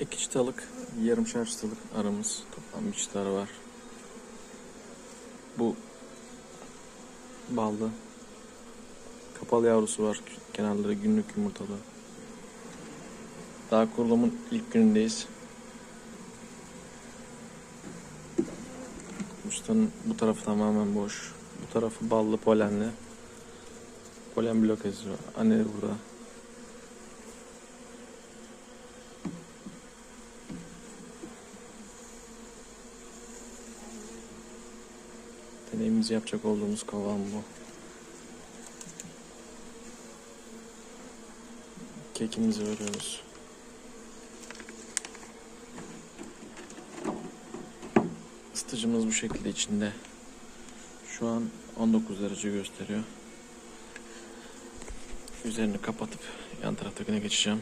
iki çıtalık, yarımşar çıtalık aramız. Toplam bir çıtarı var. Bu ballı. Kapalı yavrusu var. Kenarları günlük yumurtalı. Daha kurulumun ilk günündeyiz. Ustanın bu tarafı tamamen boş. Bu tarafı ballı polenli. Polen blokajı var. Anne burada. Deneyimizi yapacak olduğumuz kovan bu. Kekimizi veriyoruz. Isıtıcımız bu şekilde içinde. Şu an 19 derece gösteriyor. Üzerini kapatıp yan taraftakine geçeceğim.